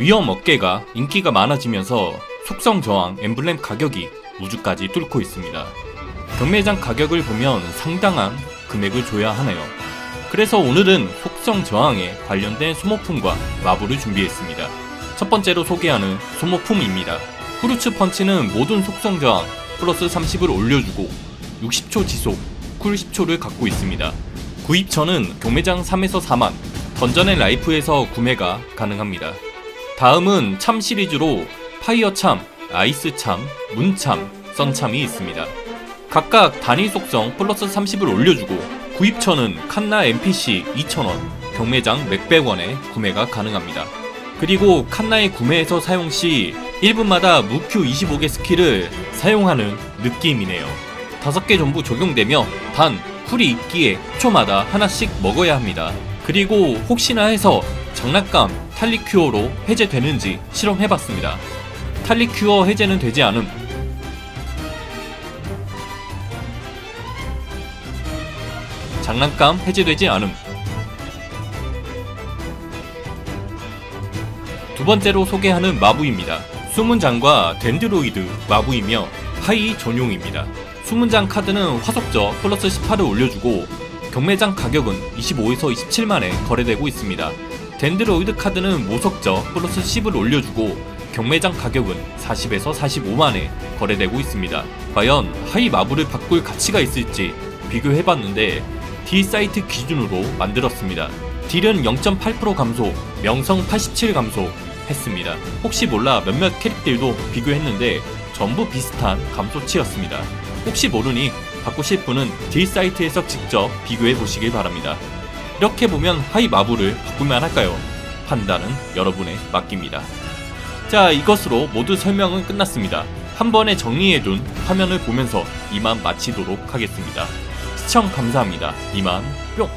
위험 업계가 인기가 많아지면서 속성 저항 엠블렘 가격이 우주까지 뚫고 있습니다. 경매장 가격을 보면 상당한 금액을 줘야 하네요. 그래서 오늘은 속성 저항에 관련된 소모품과 마블을 준비했습니다. 첫 번째로 소개하는 소모품입니다. 후르츠 펀치는 모든 속성 저항 플러스 30을 올려주고 60초 지속, 쿨 10초를 갖고 있습니다. 구입처는 경매장 3에서 4만, 던전의 라이프에서 구매가 가능합니다. 다음은 참 시리즈로 파이어 참, 아이스 참, 문 참, 선 참이 있습니다. 각각 단위 속성 플러스 30을 올려주고 구입처는 칸나 NPC 2,000원, 경매장 맥백원에 구매가 가능합니다. 그리고 칸나의 구매에서 사용 시 1분마다 무큐 25개 스킬을 사용하는 느낌이네요. 5개 전부 적용되며 단 쿨이 있기에 초마다 하나씩 먹어야 합니다. 그리고 혹시나 해서 장난감 탈리큐어로 해제되는지 실험해봤습니다. 탈리큐어 해제는 되지 않음. 장난감 해제되지 않음. 두 번째로 소개하는 마부입니다. 수문장과 덴드로이드 마부이며 하이 전용입니다. 수문장 카드는 화석저 플러스 18을 올려주고 경매장 가격은 25에서 27만에 거래되고 있습니다. 덴드로이드 카드는 모석저 플러스 10을 올려주고 경매장 가격은 40에서 45만에 거래되고 있습니다. 과연 하이 마부를 바꿀 가치가 있을지 비교해봤는데 D 사이트 기준으로 만들었습니다. 딜은 0.8% 감소, 명성 87 감소 했습니다. 혹시 몰라 몇몇 캐릭들도 비교했는데 전부 비슷한 감소치였습니다. 혹시 모르니 바꾸실 분은 D 사이트에서 직접 비교해 보시길 바랍니다. 이렇게 보면 하이 마부를 바꾸면 할까요? 판단은 여러분에 맡깁니다. 자, 이것으로 모두 설명은 끝났습니다. 한 번에 정리해둔 화면을 보면서 이만 마치도록 하겠습니다. 시청 감사합니다. 이만 뿅!